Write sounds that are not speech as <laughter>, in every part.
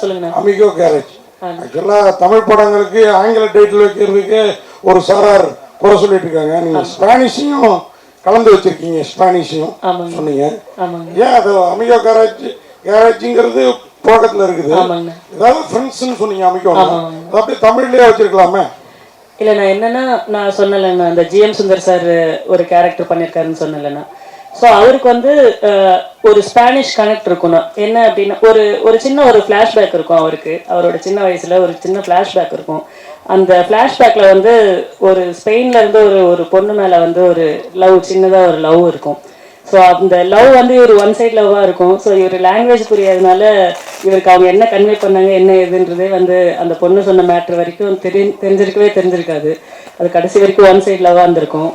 சொல்லுங்கண்ணா. Amigo garage ஆக்சுவலாக தமிழ் படங்களுக்கு ஆங்கில டைட்டில் வைக்கிறதுக்கு ஒரு சாரார் குறை சொல்லிட்டு இருக்காங்க. நீங்க ஸ்பானிஷையும் கலந்து வச்சிருக்கீங்க ஸ்பானிஷையும். சொன்னீங்க. ஏன் அது அமிகோ கேரேஜ் கேரேஜுங்கிறது புழக்கத்தில் இருக்குது. ஏதாவது ஃப்ரெண்ட்ஸ்னு சொன்னீங்க அமிகோ. அது அப்படியே தமிழ்லயே வச்சிருக்கலாமே? இல்லை நான் என்னன்னா நான் சொன்னலைண்ணா அந்த ஜிஎம் சுந்தர் சார் ஒரு கேரக்டர் பண்ணியிருக்காருன்னு சொன்னலைண்ணா ஸோ அவருக்கு வந்து ஒரு ஸ்பானிஷ் கனெக்ட் இருக்கணும். என்ன அப்படின்னா ஒரு ஒரு சின்ன ஒரு ஃப்ளாஷ்பேக் இருக்கும் அவருக்கு. அவரோட சின்ன வயசுல ஒரு சின்ன ஃப்ளாஷ்பேக் இருக்கும். அந்த ஃப்ளாஷ்பேக்ல வந்து ஒரு ஸ்பெயின்ல இருந்து ஒரு ஒரு பொண்ணு மேல வந்து ஒரு லவ் சின்னதாக ஒரு லவ் இருக்கும். ஸோ அந்த லவ் வந்து இவர் ஒன் சைட் லவ்வாக இருக்கும். ஸோ இவர் லாங்குவேஜ் புரியாதனால இவருக்கு அவங்க என்ன கன்வே பண்ணாங்க என்ன ஏதுன்றதே வந்து அந்த பொண்ணு சொன்ன மேட்ரு வரைக்கும் தெரி தெரிஞ்சிருக்கவே தெரிஞ்சிருக்காது. அது கடைசி வரைக்கும் ஒன் சைட் லவ்வாக இருந்திருக்கும்.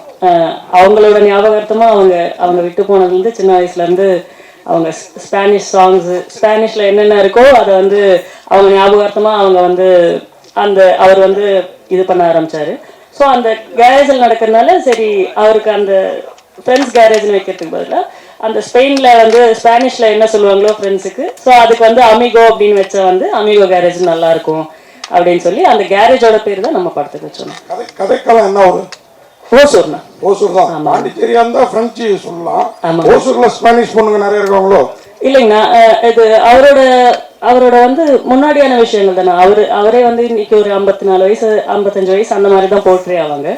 அவங்களோட ஞாபகார்த்தமாக அவங்க அவங்க விட்டு போனதுலேருந்து சின்ன வயசுலேருந்து அவங்க ஸ்- ஸ்பானிஷ் சாங்ஸு ஸ்பானிஷில் என்னென்ன இருக்கோ அதை வந்து அவங்க ஞாபகார்த்தமாக அவங்க வந்து அந்த அவர் வந்து இது பண்ண ஆரம்பிச்சாரு. ஸோ அந்த கேரேஜில் நடக்கிறதுனால சரி அவருக்கு அந்த ஃப்ரெண்ட்ஸ் கேரேஜ்னு வைக்கிறதுக்கு பதிலாக அந்த ஸ்பெயினில் வந்து ஸ்பானிஷில் என்ன சொல்லுவாங்களோ ஃப்ரெண்ட்ஸுக்கு ஸோ அதுக்கு வந்து அமிகோ அப்படின்னு வச்சா வந்து அமிகோ கேரேஜ் நல்லாயிருக்கும் அப்படின்னு சொல்லி அந்த கேரேஜோட பேர் தான் நம்ம படத்துக்கு வச்சோம் கதை கதைக்காலம் என்ன ஒரு? ஓசூர்ண்ணா ஓசூர் தான். பாண்டிச்சேரியா இருந்தால் ஃப்ரெஞ்சு சொல்லலாம். ஓசூர்ல ஸ்பானிஷ் பொண்ணுங்க நிறைய இருக்காங்களோ? இல்லைங்கண்ணா இது அவரோட அவரோட வந்து முன்னாடியான விஷயங்கள் தானே. அவர் அவரே வந்து இன்னைக்கு ஒரு ஐம்பத்தி நாலு வயசு ஐம்பத்தஞ்சு வயசு அந்த மாதிரி தான் போர்ட்ரே ஆவாங்க.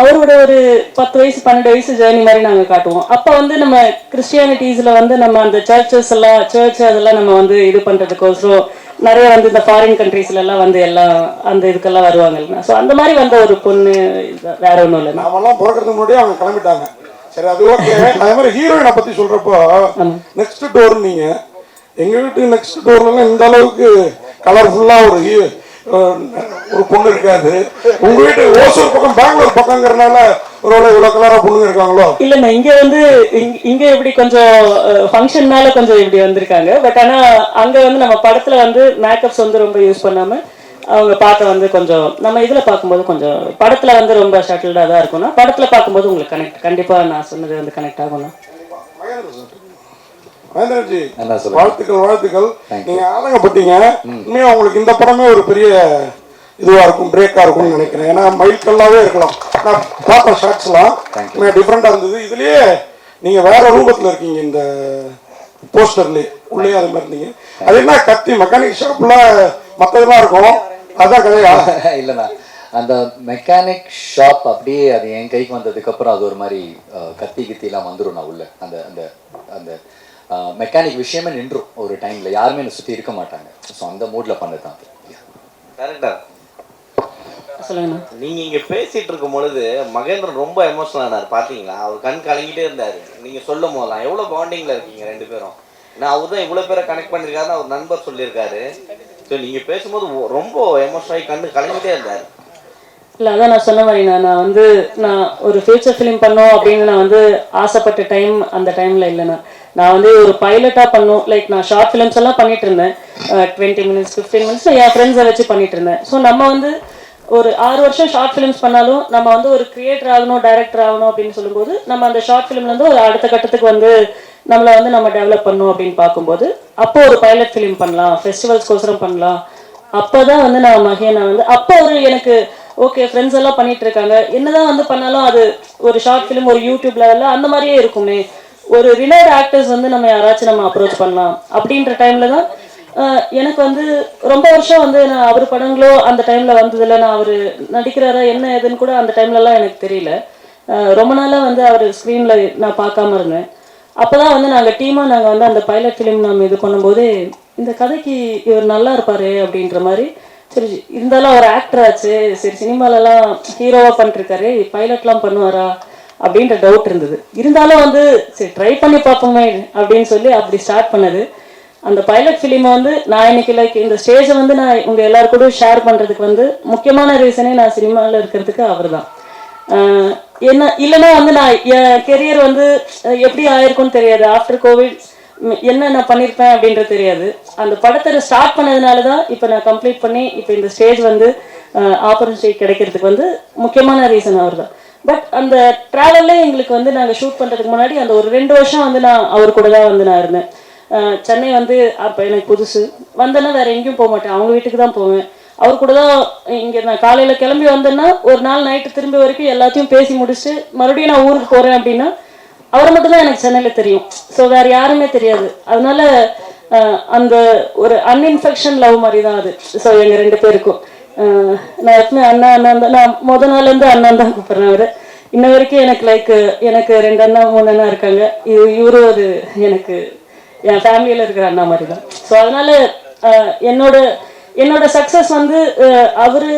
அவரோட ஒரு பத்து வயசு பன்னெண்டு வயசு ஜேர்னி மாதிரி நாங்கள் காட்டுவோம். அப்போ வந்து நம்ம கிறிஸ்டியானிட்டிஸில் வந்து நம்ம அந்த சர்ச்சஸ் எல்லாம் சர்ச் அதெல்லாம் நம்ம வந்து இது பண்ணுறதுக்கோசரம் நிறைய வந்து இந்த ஃபாரின் கண்ட்ரீஸ்ல எல்லாம் வந்து எல்லாம் அந்த இதுக்கெல்லாம் வருவாங்கல்ல ஸோ அந்த மாதிரி வந்த ஒரு பொண்ணு வேற ஒன்றும் இல்லை நாமெல்லாம் பிறக்கிறதுக்கு முன்னாடியே அவங்க கிளம்பிட்டாங்க. சரி அது ஓகே அதே மாதிரி ஹீரோயினை பத்தி சொல்றப்போ நெக்ஸ்ட் டோர் நீங்க. எங்க வீட்டு நெக்ஸ்ட் டோர்ல இந்த அளவுக்கு கலர்ஃபுல்லா ஒரு ஒரு பொண்ணு இருக்காது. உங்க வீட்டு ஓசூர் பக்கம் பெங்களூர் பக்கங்கிறனால ஒருவேளை இவ்வளவு கலரா பொண்ணுங்க இருக்காங்களோ? இல்லைண்ணா இங்க வந்து இங்க- இப்படி கொஞ்சம் ஃபங்க்ஷன்னால கொஞ்சம் இப்படி வந்திருக்காங்க. பட் ஆனா அங்க வந்து நம்ம படத்துல வந்து மேக்கப்ஸ் வந்து ரொம்ப யூஸ் பண்ணாம அவங்க பார்க்க வந்து கொஞ்சம் நம்ம இதுல பார்க்கும்போது கொஞ்சம் படத்துல வந்து ரொம்ப ஷட்டில்டா தான் இருக்கும்னா படத்துல பார்க்கும்போது உங்களுக்கு கனெக்ட் கண்டிப்பா நான் சொன்னது வந்து கனெக்ட் ஆகும்ண்ணா சொல்லுங்க? வாழ்த்துக்கள் வாழ்த்துக்கள். நீங்க ஆதங்கப்பட்டீங்க. உண்மையா உங்களுக்கு இந்த படமே ஒரு பெரிய இதுவா இருக்கும் பிரேக்கா இருக்கும்னு நினைக்கிறேன். ஏன்னா மைல்கல்லாவே இருக்கலாம். நான் பார்த்த ஷார்ட்ஸ்லாம் டிஃப்ரெண்டா இருந்தது. இதுலயே நீங்க வேற ரூபத்துல இருக்கீங்க இந்த போஸ்டர்லயே உள்ளே அது மாதிரி இருந்தீங்க. அது என்ன கத்தி மெக்கானிக் ஷாப்ல மத்ததெல்லாம் இருக்கும்? அதான் கதையா? <laughs> இல்லைண்ணா அந்த மெக்கானிக் ஷாப் அப்படியே அது என் கைக்கு வந்ததுக்கு அப்புறம் அது ஒரு மாதிரி கத்தி கித்திலாம் வந்துரும் நான் உள்ள. அந்த அந்த அந்த மெக்கானிக் விஷயமே நின்றும் ஒரு டைம்ல யாருமே என்னை சுத்தி இருக்க மாட்டாங்க. ஸோ அந்த மூட்ல பண்ணது தான். அது. கரெக்டா சொல்லுங்கண்ணா. நீங்க இங்க பேசிட்டு இருக்கும் பொழுது மகேந்திரன் ரொம்ப எமோஷனல் ஆனார். பாத்தீங்களா? அவர் கண் கலங்கிட்டே இருந்தாரு. நீங்க சொல்லும் போதெல்லாம் எவ்வளவு பாண்டிங்ல இருக்கீங்க ரெண்டு பேரும்? ஏன்னா அவர் தான் இவ்வளவு பேரை கனெக்ட் பண்ணிருக்காருன்னு அவர் நண்பர் சொல்லியிருக்காரு. ஸோ நீங்க பேசும்போது ரொம்ப எமோஷனல் ஆகி கண்ணு கலங்கிட்டே இருந்தாரு. இல்லை அதான் நான் சொன்ன மாதிரி நான் நான் வந்து நான் ஒரு ஃபியூச்சர் ஃபிலிம் பண்ணோம் அப்படின்னு நான் வந்து ஆசைப்பட்ட டைம் அந்த டைமில் இல்லைண்ணா நான். வந்து ஒரு பைலட்டாக பண்ணும். லைக் நான் ஷார்ட் ஃபிலிம்ஸ் எல்லாம் பண்ணிட்டு இருந்தேன். டுவெண்ட்டி மினிட்ஸ் ஃபிஃப்டீன் மினிட்ஸ் என் ஃப்ரெண்ட்ஸை வச்சு பண்ணிட்டு இருந்தேன். ஸோ நம்ம வந்து ஒரு ஆறு வருஷம் ஷார்ட் ஃபிலிம்ஸ் பண்ணாலும் நம்ம வந்து ஒரு கிரியேட்டர் ஆகணும் டைரக்டர் ஆகணும் அப்படின்னு சொல்லும்போது நம்ம அந்த ஷார்ட் ஃபிலிம்லேருந்து ஒரு அடுத்த கட்டத்துக்கு வந்து நம்மளை வந்து நம்ம டெவலப் பண்ணணும் அப்படின்னு பார்க்கும்போது அப்போ ஒரு பைலட் ஃபிலிம் பண்ணலாம். ஃபெஸ்டிவல்ஸ்க்கோசரம் பண்ணலாம். அப்பதான் வந்து நான் மகேனா வந்து அப்போ ஒரு எனக்கு ஓகே ஃப்ரெண்ட்ஸ் எல்லாம் பண்ணிட்டு இருக்காங்க என்னதான் வந்து பண்ணாலும் அது ஒரு ஷார்ட் ஃபிலிம் ஒரு யூடியூப் லெவலில் அந்த மாதிரியே இருக்குமே. ஒரு ரிலேட் ஆக்டர்ஸ் வந்து நம்ம யாராச்சும் நம்ம அப்ரோச் பண்ணலாம். அப்படின்ற டைம்ல தான் எனக்கு வந்து ரொம்ப வருஷம் வந்து நான் அவர் படங்களோ அந்த டைம்ல வந்ததில்ல. நான் அவர் நடிக்கிறாரா என்ன ஏதுன்னு கூட அந்த டைம்லலாம் எனக்கு தெரியல. ரொம்ப நாளாக வந்து அவர் ஸ்க்ரீனில் நான் பார்க்காம இருந்தேன். அப்பதான் வந்து நாங்கள் டீமாக நாங்கள் வந்து அந்த பைலட் ஃபிலிம் நம்ம இது பண்ணும்போது இந்த கதைக்கு இவர் நல்லா இருப்பாரு அப்படின்ற மாதிரி சரி இருந்தாலும் அவர் ஆக்டர் ஆச்சு. சரி சினிமாலலாம் ஹீரோவாக பண்ணிருக்காரு. பைலட்லாம் பண்ணுவாரா? அப்படின்ற டவுட் இருந்தது. இருந்தாலும் வந்து சரி ட்ரை பண்ணி பார்ப்போமே அப்படின்னு சொல்லி அப்படி ஸ்டார்ட் பண்ணது. அந்த பைலட் ஃபிலிமை வந்து நான் இன்னைக்கு லைக் இந்த ஸ்டேஜை வந்து நான் உங்கள் எல்லாரு கூட ஷேர் பண்ணுறதுக்கு வந்து முக்கியமான ரீசனே நான் சினிமாவில் இருக்கிறதுக்கு அவர் தான் என்ன இல்லைன்னா வந்து நான் என் கெரியர் வந்து எப்படி ஆயிருக்கும்னு தெரியாது. ஆஃப்டர் கோவிட் என்ன நான் பண்ணியிருப்பேன் அப்படின்றது தெரியாது. அந்த படத்தை ஸ்டார்ட் பண்ணதுனால தான் இப்போ நான் கம்ப்ளீட் பண்ணி இப்போ இந்த ஸ்டேஜ் வந்து ஆப்பர்ச்சுனிட்டி கிடைக்கிறதுக்கு வந்து முக்கியமான ரீசன் அவர் தான் பட் அந்த ட்ராவல்லே எங்களுக்கு வந்து நாங்கள் ஷூட் பண்ணுறதுக்கு முன்னாடி அந்த ஒரு ரெண்டு வருஷம் வந்து நான் அவர் கூட தான் வந்து நான் இருந்தேன். சென்னை வந்து அப்போ எனக்கு புதுசு. வந்தேன்னா வேறு எங்கேயும் போக மாட்டேன். அவங்க வீட்டுக்கு தான் போவேன். அவர் கூட தான் இங்கே நான் காலையில் கிளம்பி வந்தேன்னா ஒரு நாள் நைட்டு திரும்பி வரைக்கும் எல்லாத்தையும் பேசி முடிச்சுட்டு மறுபடியும் நான் ஊருக்கு போகிறேன் அப்படின்னா அவரை மட்டும் தான் எனக்கு சென்னையில் தெரியும். ஸோ வேற யாருமே தெரியாது. அதனால அந்த ஒரு அன்இன்ஃபெக்ஷன் லவ் மாதிரி தான் அது. ஸோ எங்கள் ரெண்டு பேருக்கும். நான் எப்பவுமே அண்ணா அண்ணா தான் நான் முத நாள்லேருந்து அண்ணன் தான் கூப்பிட்றேன் அவர். இன்ன வரைக்கும் எனக்கு லைக் எனக்கு ரெண்டு அண்ணா மூணு அண்ணா இருக்காங்க. இது இவரும் ஒரு எனக்கு என் ஃபேமிலியில் இருக்கிற அண்ணா மாதிரி தான் ஸோ அதனால என்னோட என்னோட சக்ஸஸ் வந்து அவரு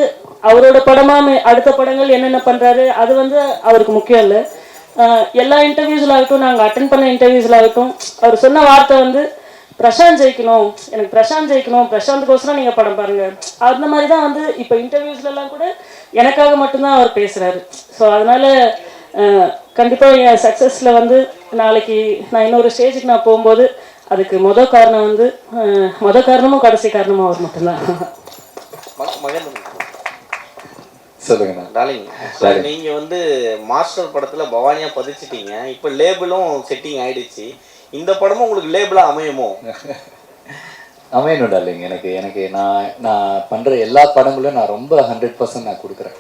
அவரோட படமா அடுத்த படங்கள் என்னென்ன பண்றாரு அது வந்து அவருக்கு முக்கியம் இல்லை. எல்லா இன்டர்வியூஸ்ல ஆகட்டும் நாங்கள் அட்டன் பண்ண இன்டர்வியூஸ்ல ஆகட்டும் அவர் சொன்ன வார்த்தை வந்து பிரசாந்த் ஜெயிக்கணும் எனக்கு பிரசாந்த் ஜெயிக்கணும் பிரசாந்த்கோசரம் நீங்க படம் பாருங்க. அந்த மாதிரி தான் வந்து இப்போ இன்டர்வியூஸ்ல எல்லாம் கூட எனக்காக மட்டும்தான் அவர் பேசுறாரு. ஸோ அதனால கண்டிப்பாக கண்டிப்பா என் சக்ஸஸில் வந்து நாளைக்கு நான் இன்னொரு ஸ்டேஜுக்கு நான் போகும்போது அதுக்கு முத காரணம் வந்து மொதல் காரணமும் கடைசி காரணமும் அவர் மட்டும்தான். சொல்லுங்கண்ணா. Darling sir. நீங்க வந்து மாஸ்டர் படத்துல பவானியா பதிச்சிட்டீங்க. இப்போ லேபிளும் செட்டிங் ஆயிடுச்சு. இந்த படமும் உங்களுக்கு லேபிளா அமையுமோ? அமையணும் டார்லிங் எனக்கு எனக்கு நான் நான் பண்ணுற எல்லா படங்களும் நான் ரொம்ப ஹண்ட்ரட் பர்சன்ட் நான் கொடுக்குறேன்.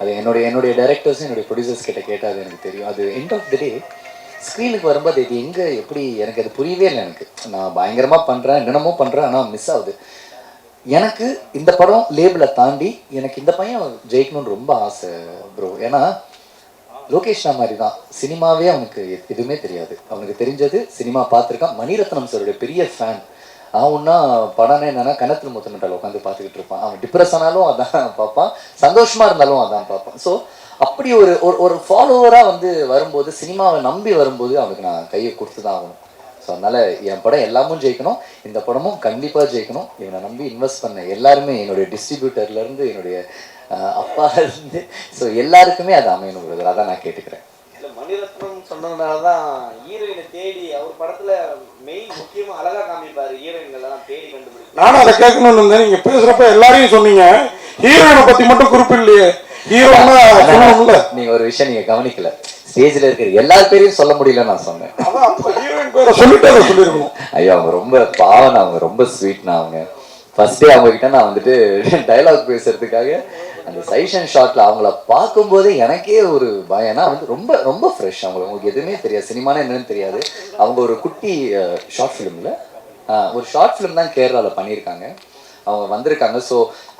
அது என்னுடைய என்னுடைய டைரக்டர்ஸும் என்னுடைய ப்ரொடியூசர்ஸ் கிட்ட கேட்டால் அது எனக்கு தெரியும். அது எண்ட் ஆஃப் த டே ஸ்க்ரீனுக்கு வரும்போது இது எங்கே எப்படி எனக்கு அது புரியவே இல்லை எனக்கு. நான் பயங்கரமாக பண்ணுறேன் என்னென்னமோ பண்ணுறேன் ஆனால் மிஸ் ஆகுது. எனக்கு இந்த படம் லேபிளை தாண்டி எனக்கு இந்த பையன் ஜெயிக்கணும்னு ரொம்ப ஆசை ப்ரோ ஏன்னா லோகேஷ் மாதிரி தான். சினிமாவே அவனுக்கு எதுவுமே தெரியாது. அவனுக்கு தெரிஞ்சது சினிமா பார்த்துருக்கான். மணிரத்னம் சாருடைய பெரிய ஃபேன் அவன்னா படம்னா என்னன்னா கணத்தில் முத்தமிட்டால் உட்காந்து பார்த்துக்கிட்டு இருப்பான். அவன் டிப்ரெஸ் ஆனாலும் அதான் பார்ப்பான். சந்தோஷமா இருந்தாலும் அதான் பார்ப்பான். ஸோ அப்படி ஒரு ஒரு ஒரு ஃபாலோவராக வந்து வரும்போது சினிமாவை நம்பி வரும்போது அவனுக்கு நான் கையை கொடுத்து தான் ஆகணும். ஸோ அதனால என் படம் எல்லாமும் ஜெயிக்கணும். இந்த படமும் கண்டிப்பாக ஜெயிக்கணும். இவனை நம்பி இன்வெஸ்ட் பண்ண எல்லாருமே என்னுடைய இருந்து என்னுடைய அஹ், அப்பால இருந்து. ஸோ எல்லாருக்குமே அது அமையணும். அதான் நான் கேட்டுக்கிறேன். இல்ல மணிரத்னம் சொன்னதுனால தான் ஹீரோயினை தேடி அவர் படத்துல மெயின் முக்கியமா அழகா காமிப்பாரு. ஹீரோயின்கள் எல்லாம் தேடி கண்டுபிடிச்சு நானும் அதை கேட்கணும்னு இருந்தேன். நீங்க பேசுறப்ப எல்லாரையும் சொன்னீங்க. ஹீரோயினை பத்தி மட்டும் குறிப்பிடலையே ஹீரோனா சொல்லணும்ல நீங்க ஒரு விஷயம் நீங்க கவனிக்கல. ஸ்டேஜ்ல இருக்கிற எல்லார் பேரையும் சொல்ல முடியல நான் சொன்னேன். <laughs> ஐயோ அவங்க ரொம்ப பாவம் அவங்க ரொம்ப ஸ்வீட்னா அவங்க. ஃபர்ஸ்ட் டே அவங்க கிட்ட நான் வந்துட்டு <laughs> டயலாக் பேசுறதுக்காக அந்த சைஷன் ஷாட்ல அவங்கள பார்க்கும்போதே எனக்கே ஒரு பயம். ஏன்னா வந்து ரொம்ப ரொம்ப ஃப்ரெஷ் அவங்க. உங்களுக்கு எதுவுமே தெரியாது. சினிமானா என்னன்னு தெரியாது. அவங்க ஒரு குட்டி ஷார்ட் ஃபிலிம்ல ஒரு ஷார்ட் ஃபிலிம் தான் கேரளாவில் பண்ணியிருக்காங்க. அவங்க வந்திருக்காங்க. ஸோ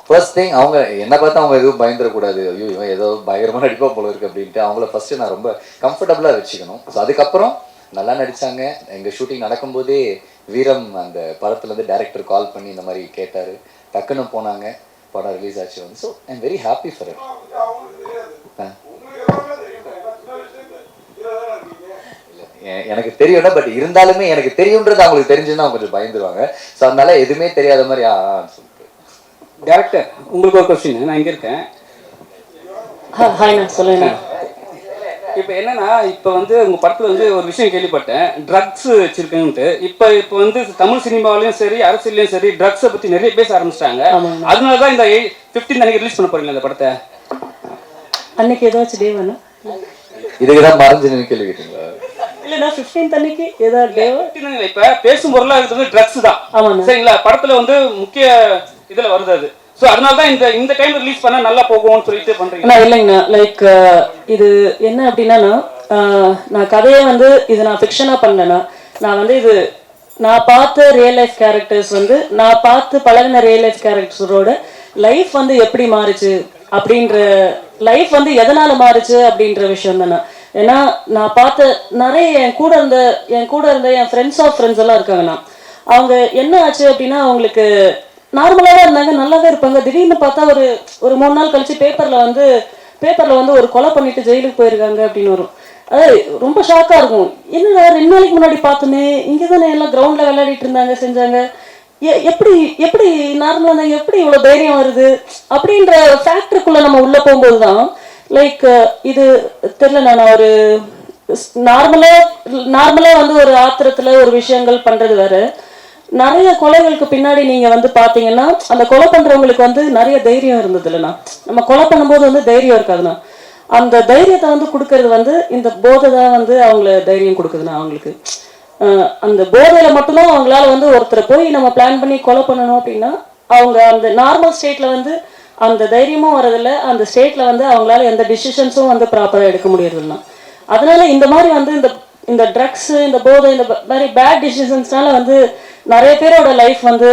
ஃபர்ஸ்ட் திங் அவங்க என்ன பார்த்தா அவங்க எதுவும் பயந்துடக்கூடாது. ஐயோ இவன் ஏதோ பயங்கரமாக நடிப்பா போல இருக்கு அப்படின்ட்டு அவங்கள ஃபர்ஸ்ட் நான் ரொம்ப கம்ஃபர்டபுளாக வச்சுக்கணும். ஸோ அதுக்கப்புறம் நல்லா நடிச்சாங்க. எங்கள் ஷூட்டிங் நடக்கும்போதே வீரம் அந்த படத்துலேருந்து டேரக்டர் கால் பண்ணி இந்த மாதிரி கேட்டார். டக்குன்னு போனாங்க. படம் ரிலீஸ் ஆச்சு. வந்து so I'm very happy for it எனக்கு தெரியும்னா பட் இருந்தாலுமே எனக்கு தெரியுன்றது அவங்களுக்கு தெரிஞ்சுன்னா அவங்க கொஞ்சம் பயந்துருவாங்க. ஸோ அதனால எதுவுமே தெரியாத மாதிரி ஆ டேரக்டர் உங்களுக்கு ஒரு கொஸ்டின் நான் இங்கே இருக்கேன். ஹாய் நான் சொல்லுங்க. இப்போ என்னன்னா இப்போ வந்து உங்க படத்துல வந்து ஒரு விஷயம் கேள்விப்பட்டேன். ட்ரக்ஸ் வச்சிருக்கேன்ட்டு. இப்போ இப்போ வந்து தமிழ் சினிமாவிலையும் சரி அரசியலையும் சரி ட்ரக்ஸை பத்தி நிறைய பேச ஆரம்பிச்சிட்டாங்க. அதனால தான் இந்த ஃபிஃப்டீன் அன்னைக்கு ரிலீஸ் பண்ண போறீங்க இந்த படத்தை? அன்னைக்கு ஏதாச்சும் டே வேணும் இதுக்கு தான் மறைஞ்சு கேள்வி கேட்டீங்களா? இல்லைண்ணா ஃபிஃப்டீன்த் அன்னைக்கு ஏதாவது டேவா 15 இப்ப பேசும் பொருளா இருக்கிறது ட்ரக்ஸ் தான். சரிங்களா? படத்துல வந்து முக்கிய இதுல வருது அது. ஸோ அதனால தான் இந்த இந்த டைம் ரிலீஸ் பண்ண நல்லா போகும்னு சொல்லிட்டு பண்றீங்க. இல்லைங்கண்ணா. லைக் இது என்ன அப்படின்னா நான் கதையை வந்து இது நான் ஃபிக்ஷனாக பண்ணேன்னா நான் வந்து இது நான் பார்த்த ரியல் லைஃப் கேரக்டர்ஸ் வந்து நான் பார்த்து பழகின ரியல் லைஃப் கேரக்டர்ஸோட லைஃப் வந்து எப்படி மாறுச்சு அப்படின்ற லைஃப் வந்து எதனால மாறுச்சு அப்படின்ற விஷயம் தானே ஏன்னா நான் பார்த்த நிறைய என் கூட இருந்த என் கூட இருந்த என் ஃப்ரெண்ட்ஸ் ஆஃப் ஃப்ரெண்ட்ஸ் எல்லாம் இருக்காங்கண்ணா. அவங்க என்ன ஆச்சு அப்படின்னா அவங்களுக்கு நார்மலாக தான் இருந்தாங்க நல்லாவே இருப்பாங்க. திடீர்னு பார்த்தா ஒரு ஒரு மூணு நாள் கழிச்சு பேப்பரில் வந்து பேப்பரில் வந்து ஒரு கொலை பண்ணிட்டு ஜெயிலுக்கு போயிருக்காங்க அப்படின்னு வரும். அதாவது ரொம்ப ஷாக்காக இருக்கும். என்னடா ரெண்டு நாளைக்கு முன்னாடி பார்த்தோமே இங்கே தானே எல்லாம் கிரவுண்டில் விளையாடிட்டு இருந்தாங்க செஞ்சாங்க. எ- எப்படி எப்படி நார்மலாக இருந்தாங்க எப்படி இவ்வளோ தைரியம் வருது? அப்படின்ற ஃபேக்டருக்குள்ளே நம்ம உள்ளே போகும்போது தான் லைக் இது தெரில நான் ஒரு நார்மலாக நார்மலாக வந்து ஒரு ஆத்திரத்தில் ஒரு விஷயங்கள் பண்ணுறது வேற. நிறைய கொலைகளுக்கு பின்னாடி நீங்க வந்து பாத்தீங்கன்னா அந்த கொலை பண்றவங்களுக்கு வந்து நிறைய தைரியம் இருந்தது இல்லைண்ணா. நம்ம கொலை பண்ணும்போது வந்து தைரியம் இருக்காதுண்ணா. அந்த தைரியத்தை வந்து கொடுக்கறது வந்து இந்த போதை தான் வந்து அவங்கள தைரியம் கொடுக்குதுண்ணா அவங்களுக்கு. அந்த போதையில மட்டும்தான் அவங்களால வந்து ஒருத்தரை போய் நம்ம பிளான் பண்ணி கொலை பண்ணணும் அப்படின்னா அவங்க அந்த நார்மல் ஸ்டேட்ல வந்து அந்த தைரியமும் வரதில்ல அந்த ஸ்டேட்ல வந்து அவங்களால எந்த டிசிஷன்ஸும் வந்து ப்ராப்பராக எடுக்க முடியறதில்ல அதனால இந்த மாதிரி வந்து இந்த இந்த ட்ரக்ஸ் இந்த போதை இந்த மாதிரி பேட் டிசிஷன்ஸ்னால வந்து நிறைய பேரோட லைஃப் வந்து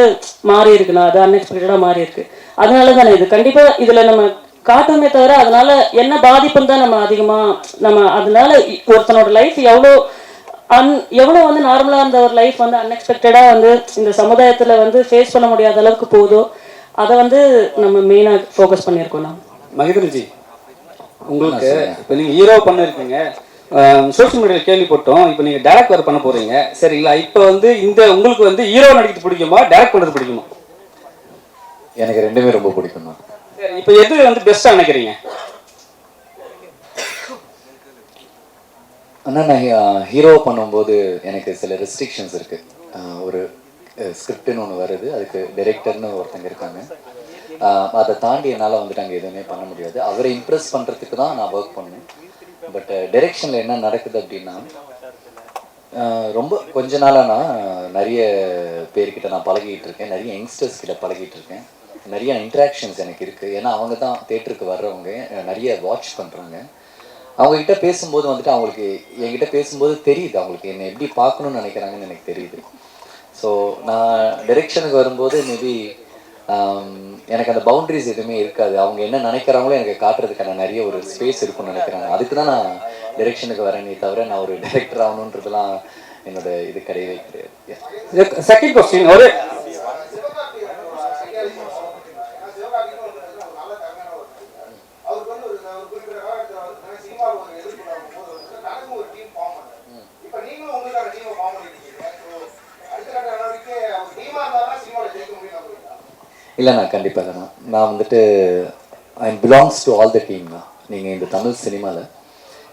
மாறி இருக்குண்ணா. அது அன்எக்ஸ்பெக்டடாக மாறி இருக்கு. அதனால தானே இது. கண்டிப்பா இதுல நம்ம காட்டுமே தவிர அதனால என்ன பாதிப்புன்னு தான் நம்ம அதிகமா நம்ம அதனால ஒருத்தனோட லைஃப் எவ்வளோ அன் எவ்வளோ வந்து நார்மலாக இருந்த ஒரு லைஃப் வந்து அன்எக்ஸ்பெக்டடாக வந்து இந்த சமுதாயத்தில் வந்து ஃபேஸ் பண்ண முடியாத அளவுக்கு போகுதோ அதை வந்து நம்ம மெயினாக ஃபோக்கஸ் பண்ணியிருக்கோம் நான் மகேந்திரன்ஜி உங்களுக்கு இப்போ நீங்கள் ஹீரோ பண்ணிருக்கீங்க. சோஷியல் மீடியாவில் கேள்விப்பட்டோம். இப்போ நீங்கள் டேரக்ட் வேறு பண்ண போறீங்க. சரிங்களா? இப்போ வந்து இந்த உங்களுக்கு வந்து ஹீரோ நடிக்கிறது பிடிக்குமா? டேரக்ட் பண்ணுறது பிடிக்குமா? எனக்கு ரெண்டுமே ரொம்ப பிடிக்கும் தான் சரி இப்போ எது வந்து பெஸ்ட்டாக நினைக்கிறீங்க? ஆனால் நான் ஹீரோ பண்ணும்போது எனக்கு சில ரெஸ்ட்ரிக்ஷன்ஸ் இருக்கு. ஆஹ் ஒரு ஸ்கிரிப்ட்னு ஒன்று வருது. அதுக்கு டைரக்டர்னு ஒருத்தங்க இருக்காங்க. அதை தாண்டி என்னால் வந்துட்டு அங்கே எதுவுமே பண்ண முடியாது. அவரை இம்ப்ரெஸ் பண்ணுறதுக்கு தான் நான் ஒர்க் பண்ணேன். பட் டைரெக்ஷனில் uh, என்ன நடக்குது அப்படின்னா uh, ரொம்ப கொஞ்ச நாளாக நான் நிறைய பேர்கிட்ட நான் பழகிட்டு இருக்கேன். நிறைய யங்ஸ்டர்ஸ் கிட்ட பழகிட்டு இருக்கேன். நிறைய இன்ட்ராக்ஷன்ஸ் எனக்கு இருக்குது ஏன்னா அவங்க தான் தேட்டருக்கு வர்றவங்க. நிறைய வாட்ச் பண்ணுறாங்க அவங்கக்கிட்ட பேசும்போது வந்துட்டு அவங்களுக்கு என்கிட்ட பேசும்போது தெரியுது. அவங்களுக்கு என்னை எப்படி பார்க்கணும்னு நினைக்கிறாங்கன்னு எனக்கு தெரியுது. ஸோ நான் டைரெக்ஷனுக்கு வரும்போது மேபி எனக்கு அந்த பவுண்டரிஸ் எதுவுமே இருக்காது. அவங்க என்ன நினைக்கிறாங்களோ எனக்கு காட்டுறதுக்கான நிறைய ஒரு ஸ்பேஸ் இருக்கும்னு நினைக்கிறாங்க அதுக்கு தான் நான் டைரெக்ஷனுக்கு வரேனே தவிர நான் ஒரு டைரக்டர் ஆகணுன்றதுலாம் என்னோட இது கிடையவே கிடையாது. செகண்ட் கொஸ்டின் ஒரு இல்லைண்ணா கண்டிப்பாக இல்லைண்ணா நான் வந்துட்டு I belongs to all the டீம்ண்ணா நீங்கள் இந்த தமிழ் சினிமாவில்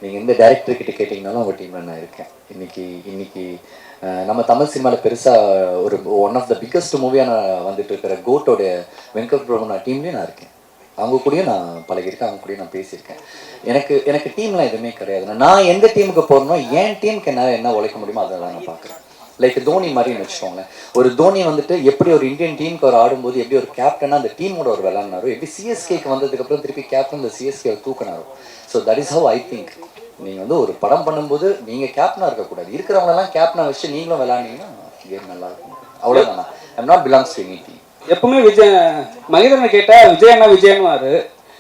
நீங்கள் எந்த டேரக்டர்கிட்ட கேட்டிங்கனாலும் உங்கள் டீமில் நான் இருக்கேன். இன்னைக்கு இன்னைக்கு நம்ம தமிழ் சினிமாவில் பெருசாக ஒரு ஒன் ஆஃப் த பிக்கஸ்ட் மூவியாக நான் வந்துட்டு இருக்கிற கோட்டோடைய வெங்கட் பிரபுனா டீம்லேயும் நான் இருக்கேன். அவங்க கூடயும் நான் பழகியிருக்கேன் அவங்க கூடயும் நான் பேசியிருக்கேன். எனக்கு எனக்கு டீம்லாம் எதுவுமே கிடையாது. நான் எந்த டீமுக்கு போகிறேன்னா என் டீமுக்கு என்னால் என்ன உழைக்க முடியுமோ அதை நான் பார்க்குறேன். லைக் தோனி மாதிரின்னு வச்சுக்கோங்களேன். ஒரு தோனி வந்துட்டு எப்படி ஒரு இந்தியன் டீமுக்கு அவர் ஆடும்போது எப்படி ஒரு கேப்டனா அந்த டீமோட ஒரு விளாட்னாரோ எப்படி சிஎஸ்கேக்கு வந்ததுக்கப்புறம் திருப்பி கேப்டன் இந்த CSK தூக்கினாரோ. So that is how I think நீங்கள் வந்து ஒரு படம் பண்ணும்போது நீங்கள் கேப்டனாக இருக்கக்கூடாது. இருக்கிறவங்களெல்லாம் கேப்டனாக வச்சு நீங்களும் விளாண்டிங்கன்னா கேம் நல்லா இருக்கும். அவ்வளோதானா I'm not belongs to any team எப்பவுமே விஜய் மகேந்திரனை கேட்டால் விஜயண்ணா விஜயன்வாரு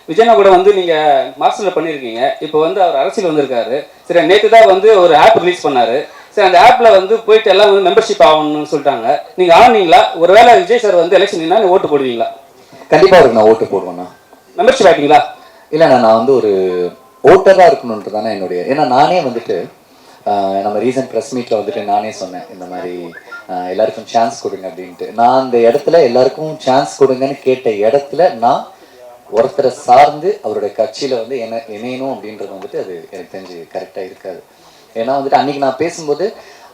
விஜயனா கூட வந்து நீங்க மாஸ்டர்ல பண்ணியிருக்கீங்க. இப்போ வந்து அவர் அரசியல் வந்திருக்காரு. சரி நேற்று தான் வந்து ஒரு ஆப் ரிலீஸ் பண்ணாரு. சரி அந்த ஆப்ல வந்து போயிட்டு எல்லாம் வந்து மெம்பர்ஷிப் ஆகணும்னு சொல்லிட்டாங்க. நீங்க ஆனீங்களா? ஒருவேளை விஜய் சார் வந்து எலெக்ஷன் நீங்க ஓட்டு போடுவீங்களா? கண்டிப்பாக அவருக்கு நான் ஓட்டு போடுவேண்ணா மெம்பர்ஷிப் ஆகிட்டீங்களா இல்லைண்ணா நான் வந்து ஒரு ஓட்டராக இருக்கணுன்றது தானே என்னுடைய. ஏன்னா நானே வந்துட்டு நம்ம ரீசன்ட் ப்ரெஸ் மீட்டில் வந்துட்டு நானே சொன்னேன் இந்த மாதிரி எல்லாருக்கும் சான்ஸ் கொடுங்க அப்படின்ட்டு. நான் அந்த இடத்துல எல்லாருக்கும் சான்ஸ் கொடுங்கன்னு கேட்ட இடத்துல நான் ஒருத்தரை சார்ந்து அவருடைய கட்சியில் வந்து என்ன இணையணும் அப்படின்றது வந்துட்டு அது எனக்கு தெரிஞ்சு கரெக்டாக இருக்காது. ஏன்னா வந்துட்டு அன்னைக்கு நான் பேசும்போது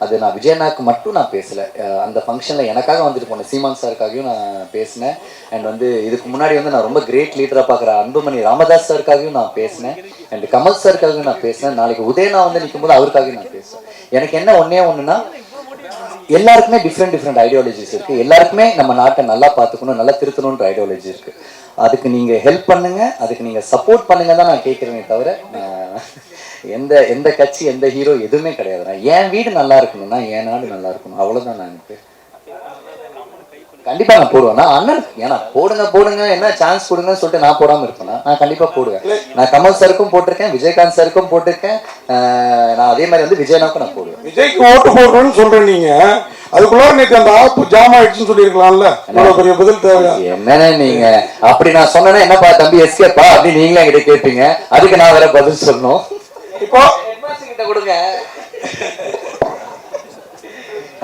அது நான் விஜயண்ணாக்கு மட்டும் நான் பேசலை. அந்த ஃபங்க்ஷனில் எனக்காக வந்துட்டு போனேன் சீமான் சாருக்காகவும் நான் பேசினேன். அண்ட் வந்து இதுக்கு முன்னாடி வந்து நான் ரொம்ப கிரேட் லீடராக பார்க்குற அன்புமணி ராமதாஸ் சாருக்காகவும் நான் பேசினேன். அண்ட் கமல் சாருக்காகவும் நான் பேசினேன். நாளைக்கு உதயனா வந்து நிற்கும்போது அவருக்காகவும் நான் பேசுவேன். எனக்கு என்ன ஒன்றே ஒன்றுனா எல்லாருக்குமே டிஃப்ரெண்ட் டிஃப்ரெண்ட் ஐடியாலஜிஸ் இருக்குது எல்லாருக்குமே நம்ம நாட்டை நல்லா பார்த்துக்கணும் நல்லா திருத்தணுன்ற ஐடியாலஜி இருக்குது அதுக்கு நீங்கள் ஹெல்ப் பண்ணுங்கள் அதுக்கு நீங்கள் சப்போர்ட் பண்ணுங்க தான் நான் கேட்குறேனே தவிர எந்த எந்த கட்சி எந்த ஹீரோ எதுவுமே கிடையாது. நான் என் வீடு நல்லா இருக்கணும்னா என் நாடு நல்லா இருக்கணும். அவ்வளவுதான் நான் எனக்கு. கண்டிப்பா நான் போடுவேன். நான் அண்ணன். ஏன்னா போடுங்க போடுங்க. என்ன சான்ஸ் கொடுங்கன்னு சொல்லிட்டு நான் போடாம இருப்பேனா? நான் கண்டிப்பா போடுவேன். நான் கமல் சாருக்கும் போட்டிருக்கேன் விஜயகாந்த் சாருக்கும் போட்டிருக்கேன். நான் அதே மாதிரி வந்து விஜயனாவுக்கும் நான் போடுவேன். விஜய்க்கு ஓட்டு போடுறோம்னு சொல்றேன் நீங்க. அதுக்குள்ள நேற்று அந்த ஆப்பு ஜாம் ஆயிடுச்சுன்னு சொல்லியிருக்கலாம்ல. இவ்வளவு பெரிய பதில் தேவை. என்னன்னு நீங்க? அப்படி நான் சொன்னேன்னா என்னப்பா தம்பி எஸ்கேப்பா? அப்படின்னு நீங்களே என்கிட்ட கேட்பீங்க அதுக்கு நான் வேற பதில் சொல்லணும். இப்போ கிட்ட கொடுங்க.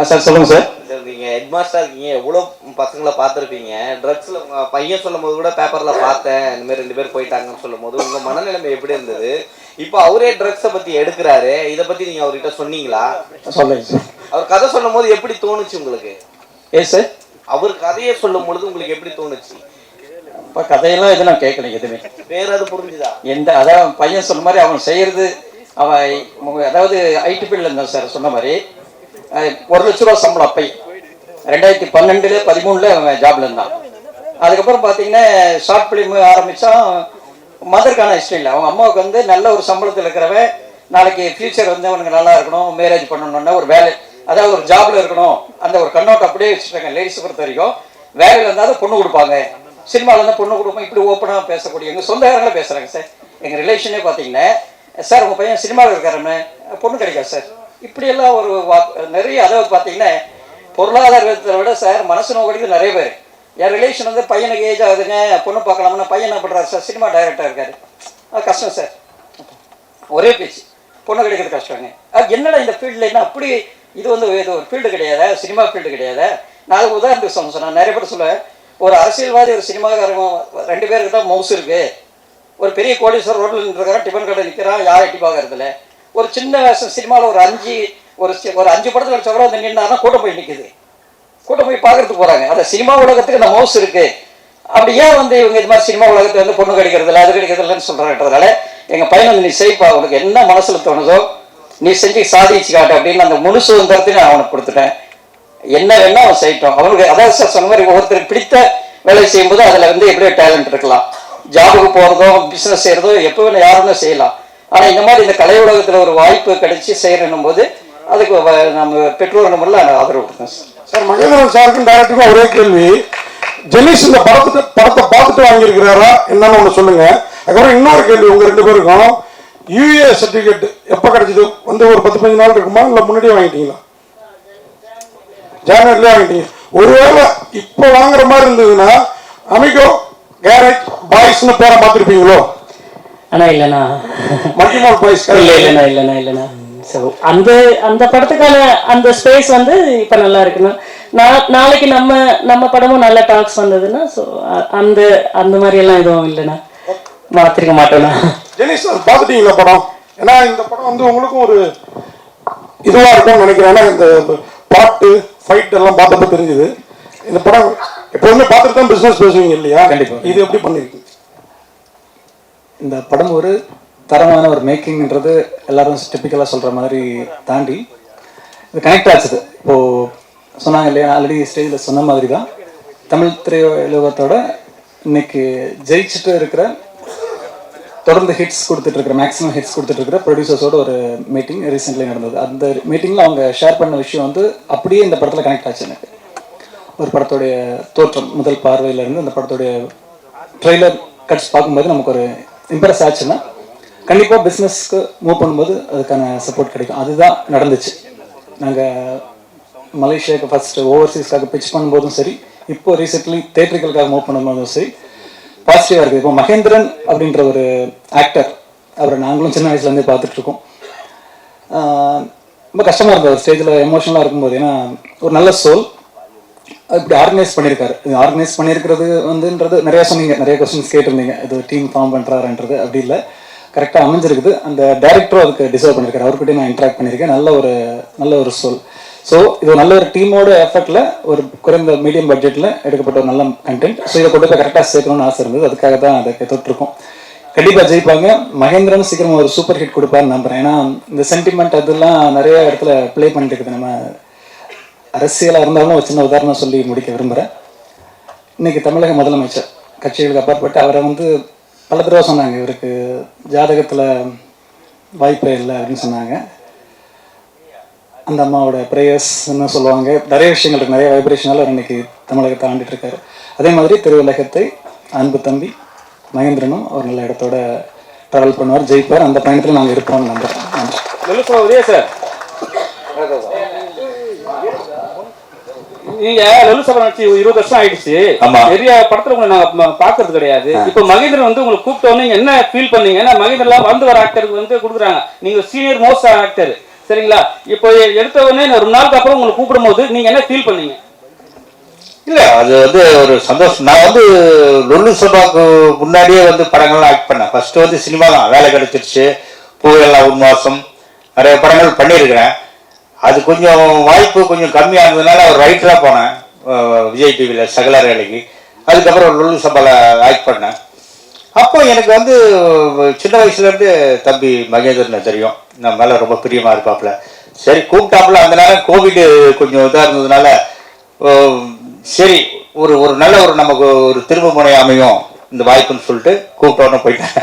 சார் சொல்லுங்க சார். நீங்க ஹெட் மாஸ்டர் இருக்கீங்க. எவ்வளோ பசங்களை பார்த்துருப்பீங்க. ட்ரக்ஸ்ல உங்க பையன் சொல்லும் போது கூட பேப்பர்ல பார்த்தேன். இந்த மாதிரி ரெண்டு பேர் போயிட்டாங்கன்னு சொல்லும் போது உங்க மனநிலைமை எப்படி இருந்தது? இப்போ அவரே ட்ரக்ஸை பத்தி எடுக்கிறாரு. இதை பத்தி நீங்க அவர்கிட்ட சொன்னீங்களா? சொல்லுங்க சார். அவர் கதை சொல்லும் போது எப்படி தோணுச்சு உங்களுக்கு? ஏ சார்? அவர் கதையை சொல்லும் பொழுது உங்களுக்கு எப்படி தோணுச்சு? இப்போ கதையெல்லாம் எதுவும் நான் கேட்கல எதுவுமே. வேற அது புரிஞ்சுதா? எந்த அதான் பையன் சொன்ன மாதிரி அவன் செய்யறது அவன் அதாவது ஐடி ஃபீல்டில் இருந்தான் சார் சொன்ன மாதிரி. ஒரு லட்ச ரூபா சம்பளம் அப்பை. ரெண்டாயிரத்தி பன்னெண்டுல பதிமூணுல அவன் ஜாப்ல இருந்தான். அதுக்கப்புறம் பார்த்தீங்கன்னா ஷார்ட் ஃபிலிம் ஆரம்பித்தான் மதருக்கான ஹிஸ்டரியில் இல்லை அவங்க அம்மாவுக்கு வந்து நல்ல ஒரு சம்பளத்தில் இருக்கிறவன் நாளைக்கு ஃபியூச்சர் வந்து அவனுக்கு நல்லா இருக்கணும் மேரேஜ் பண்ணணும்னா ஒரு வேலை. அதாவது ஒரு ஜாப்ல இருக்கணும். அந்த ஒரு கண்ணோட்டம் அப்படியே வச்சுருக்காங்க லேடிஸ் பொறுத்த வரைக்கும். வேலையில் இருந்தாலும் பொண்ணு கொடுப்பாங்க. சினிமாவில் இருந்தால் பொண்ணு கொடுப்போம் இப்படி ஓப்பனாக பேசக்கூடிய எங்கள் சொந்தக்காரங்களே பேசுகிறாங்க சார். எங்கள் ரிலேஷனே பார்த்தீங்கன்னா சார் உங்கள் பையன் சினிமாவில் இருக்காருன்னு பொண்ணு கிடைக்காது சார்? இப்படியெல்லாம் ஒரு வா- நிறைய அதாவது பார்த்தீங்கன்னா பொருளாதார விதத்தை விட சார் மனசு நோக்கடிக்கு நிறைய பேர். என் ரிலேஷன் வந்து பையனுக்கு ஏஜ் ஆகுதுங்க பொண்ணு பார்க்கலாம்னா பையன் என்ன பண்ணுறாரு சார்? சினிமா டைரக்டர் இருக்காரு. அது கஷ்டம் சார். ஒரே பேச்சு. பொண்ணு கிடைக்கிறது கஷ்டங்க. அது என்னடா இந்த ஃபீல்டில் என்ன அப்படி இது வந்து இது ஒரு ஃபீல்டு கிடையாதா? சினிமா ஃபீல்டு கிடையாதா? நான் அதுக்கு உதாரணத்துக்கு சொல்ல சொன்னேன் நிறைய பேர் சொல்லுவேன். ஒரு அரசியல்வாதி ஒரு சினிமாக்காரங்க ரெண்டு பேருக்கு தான் மவுஸ் இருக்குது ஒரு பெரிய கோடீஸ்வரர் ரோட்டில் நின்றுக்கிறான் டிஃபன் கடை நிற்கிறான் யார் எட்டி பார்க்கறதில்ல. ஒரு சின்ன வேஷம் சினிமாவில் ஒரு அஞ்சு ஒரு ஒரு அஞ்சு படத்தில் வச்ச கூட வந்து நின்னாருன்னா கூட்டம் போய் நிற்குது கூட்டம் போய் பார்க்கறதுக்கு போகிறாங்க அந்த சினிமா உலகத்துக்கு இந்த மவுஸ் இருக்கு. அப்படி ஏன் வந்து இவங்க இது மாதிரி சினிமா உலகத்தில் வந்து பொண்ணு கிடைக்கிறதில்ல அது கிடைக்கிறது சொல்கிறான்றதால எங்கள் பையன் வந்து நீ செய்ப்பா உனக்கு என்ன மனசில் தோணுதோ நீ செஞ்சு சாதிச்சு காட்டு அப்படின்னு அந்த முழு சுதந்திரத்தையும் நான் அவனுக்கு கொடுத்துட்டேன். என்ன வேணா அவன் செய்யட்டும். அவனுக்கு அதாவது சார் சொன்ன மாதிரி ஒருத்தருக்கு பிடித்த வேலை செய்யும்போது அதில் வந்து எப்படியோ டேலண்ட் இருக்கலாம். ஜாபுக்கு போகிறதோ பிஸ்னஸ் செய்கிறதோ எப்போ வேணும் யாருமே செய்யலாம் ஆனால் இந்த மாதிரி இந்த கலை உலகத்தில் ஒரு வாய்ப்பு கிடைச்சி செய்யணும் போது அதுக்கு நம்ம பெற்றோர் நம்மள ஆதரவு கொடுத்தேன் சார். சார் மகேந்திரன் சாருக்கும் டேரக்டருக்கும் ஒரே கேள்வி. ஜெனிஸ் இந்த படத்தை படத்தை பார்த்துட்டு வாங்கியிருக்கிறாரா என்னன்னு ஒன்று சொல்லுங்க. அதுக்கப்புறம் இன்னொரு கேள்வி உங்கள் ரெண்டு பேருக்கும். யூஏ சர்டிஃபிகேட் எப்போ கிடைச்சது? வந்து ஒரு பத்து பதினஞ்சு நாள் இருக்குமா இல்லை முன்னாடியே வாங்கிட்டீங்களா? ஜானுவரிலே வாங்கிட்டீங்க. ஒருவேளை இப்போ வாங்குற மாதிரி இருந்ததுன்னா அமிகோ கேரட் பாய்ஸ்னு பேரை பார்த்துருப்பீங்களோ? ஆனா இல்லைண்ணா. மல்டிமால் பாய்ஸ் இல்ல இல்லைண்ணா இல்லைண்ணா இல்லைண்ணா. ஸோ அந்த அந்த படத்துக்கான அந்த ஸ்பேஸ் வந்து இப்போ நல்லா இருக்குண்ணா. நாளைக்கு நம்ம நம்ம படமும் நல்ல டாக்ஸ் வந்ததுன்னா ஸோ அந்த அந்த மாதிரி எல்லாம் எதுவும் இல்லைண்ணா. மாத்திருக்க மாட்டோண்ணா ஜெனிஸ் பார்த்துட்டீங்களா படம்? ஏன்னா இந்த படம் வந்து உங்களுக்கும் ஒரு இதுவா இருக்கும்னு நினைக்கிறேன். ஏன்னா இந்த பாட்டு ஃபைட் எல்லாம் பார்த்தப்ப தெரிஞ்சுது. இந்த படம் எப்போதுமே பார்த்துட்டு தான் பிசினஸ் பேசுவீங்க இல்லையா? கண்டிப்பா. இது எப்படி பண்ணிருக்கீங்க இந்த படம் ஒரு தரமான ஒரு மேக்கிங்ன்றது எல்லாரும் டிப்பிக்கலாக சொல்கிற மாதிரி தாண்டி இது கனெக்ட் ஆச்சுது. இப்போது சொன்னாங்க இல்லையா ஆல்ரெடி ஸ்டேஜில் சொன்ன மாதிரி தான் தமிழ் திரையுலகத்தோட இன்னைக்கு ஜெயிச்சுட்டு இருக்கிற தொடர்ந்து ஹிட்ஸ் கொடுத்துட்டு இருக்கிற மேக்ஸிமம் ஹிட்ஸ் கொடுத்துட்டு இருக்கிற ப்ரொடியூசர்ஸோட ஒரு மீட்டிங் ரீசெண்ட்லி நடந்தது. அந்த மீட்டிங்கில் அவங்க ஷேர் பண்ண விஷயம் வந்து அப்படியே இந்த படத்தில் கனெக்ட் ஆச்சு எனக்கு. ஒரு படத்துடைய தோற்றம் முதல் பார்வையிலேருந்து அந்த படத்துடைய ட்ரெய்லர் கட்ஸ் பார்க்கும்போது நமக்கு ஒரு இம்ப்ரெஸ் ஆச்சுன்னா கண்டிப்பாக பிஸ்னஸ்க்கு மூவ் பண்ணும்போது அதுக்கான சப்போர்ட் கிடைக்கும். அதுதான் நடந்துச்சு. நாங்கள் மலேசியாவுக்கு ஃபஸ்ட்டு ஓவர்சீஸ்க்காக பிச் பண்ணும்போதும் சரி இப்போ ரீசெண்ட்லி தேட்டருக்களுக்காக மூவ் பண்ணும்போதும் சரி பாசிட்டிவாக இருக்குது இப்போ மகேந்திரன் அப்படின்ற ஒரு ஆக்டர் அவரை நாங்களும் சின்ன வயசுலேருந்தே பார்த்துட்ருக்கோம் ரொம்ப கஷ்டமாக இருந்தது ஸ்டேஜில் எமோஷனலாக இருக்கும்போது. ஏன்னா ஒரு நல்ல சோல் இப்படி ஆர்கனைஸ் பண்ணியிருக்காரு. இது ஆர்கனைஸ் பண்ணியிருக்கிறது வந்துன்றது நிறைய சொன்னீங்க. நிறைய கொஸ்டின்ஸ் கேட்டிருந்தீங்க. இது டீம் ஃபார்ம் பண்ணுறாருன்றது அப்படி இல்லை. கரெக்டாக அமைஞ்சிருக்குது. அந்த டேரக்டரும் அதுக்கு டிசர்வ் பண்ணியிருக்காரு. அவர்கிட்டயும் நான் இன்ட்ராக்ட் பண்ணியிருக்கேன். நல்ல ஒரு நல்ல ஒரு சொல் ஸோ இது நல்ல ஒரு டீமோட எஃபர்ட்டில் ஒரு குறைந்த மீடியம் பட்ஜெட்டில் எடுக்கப்பட்ட ஒரு நல்ல கண்டென்ட் ஸோ இதை கொண்டு போய் கரெக்டாக சேர்க்கணும்னு ஆசை இருந்தது. அதுக்காக தான் அதை தொட்டிருக்கோம். கண்டிப்பாக ஜெயிப்பாங்க. மகேந்திரன் சீக்கிரம் ஒரு சூப்பர் ஹிட் கொடுப்பாருன்னு நம்புறேன். ஏன்னா இந்த சென்டிமெண்ட் அதெல்லாம் நிறைய இடத்துல ப்ளே பண்ணிட்டு இருக்குது. நம்ம அரசியலாக இருந்தாலும் ஒரு சின்ன உதாரணம் சொல்லி முடிக்க விரும்புகிறேன் இன்றைக்கி தமிழக முதலமைச்சர் கட்சிகளுக்கு அப்பாற்பட்டு அவரை வந்து பல தடவை சொன்னாங்க இவருக்கு ஜாதகத்தில் வாய்ப்பே இல்லை அப்படின்னு சொன்னாங்க. அந்த அம்மாவோட ப்ரேயர்ஸ்ன்னு சொல்லுவாங்க. நிறைய விஷயங்கள் இருக்குது நிறைய வைப்ரேஷனால் அவர் இன்றைக்கி தமிழகத்தை ஆண்டுட்டு இருக்காரு. அதே மாதிரி திருவுலகத்தை அன்பு தம்பி மகேந்திரனும் ஒரு நல்ல இடத்தோட ட்ராவல் பண்ணுவார் ஜெயிப்பார். அந்த பயணத்தில் நாங்கள் இருப்போம்னு நம்புகிறோம் நன்றி. சார் நீங்க லலிதா நடிச்சு இருபது வருஷம் ஆயிடுச்சு. நிறைய படத்துல உங்களை நாங்க ம- பாக்குறது கிடையாது. இப்ப மகேந்திரன் வந்து உங்களுக்கு கூப்பிட்ட உடனே என்ன ஃபீல் பண்ணீங்க? ஏன்னா மகேந்திரன்லாம் வந்து வர ஆக்டருக்கு வந்து கொடுக்குறாங்க. நீங்க சீனியர் மோஸ்ட் ஆக்டர் சரிங்களா? இப்போ எடுத்த உடனே நான் ரொம்ப நாளுக்கு அப்புறம் உங்களை கூப்பிடும் போது நீங்க என்ன ஃபீல் பண்ணீங்க? இல்ல அது வந்து ஒரு சந்தோஷம். நான் வந்து லொல்லு சபாக்கு முன்னாடியே வந்து படங்கள்லாம் ஆக்ட் பண்ணேன். ஃபர்ஸ்ட் வந்து சினிமா தான். வேலை கிடைச்சிருச்சு. பூவெல்லாம் உன்வாசம் நிறைய படங்கள் பண்ணியிருக்கிறேன். அது கொஞ்சம் வாய்ப்பு கொஞ்சம் கம்மியானதுனால அவர் ரைட்டராக போனேன். விஜய் டிவியில் சகல வேலைக்கு அதுக்கப்புறம் லுல்லு சபாவில் ஆக்ட் பண்ணேன். அப்போ எனக்கு வந்து சின்ன வயசுலேருந்து தம்பி மகேந்திரனை தெரியும். நம்ம மேலே ரொம்ப பிரியமாக இருப்பாப்புல. சரி கூப்பிட்டாப்புல. அந்த நேரம் கோவிட் கொஞ்சம் இதாக இருந்ததுனால சரி ஒரு ஒரு நல்ல ஒரு நமக்கு ஒரு திரும்ப முனை அமையும். இந்த வாய்ப்புன்னு சொல்லிட்டு கூப்பிட்டோன்னு போயிட்டேன்.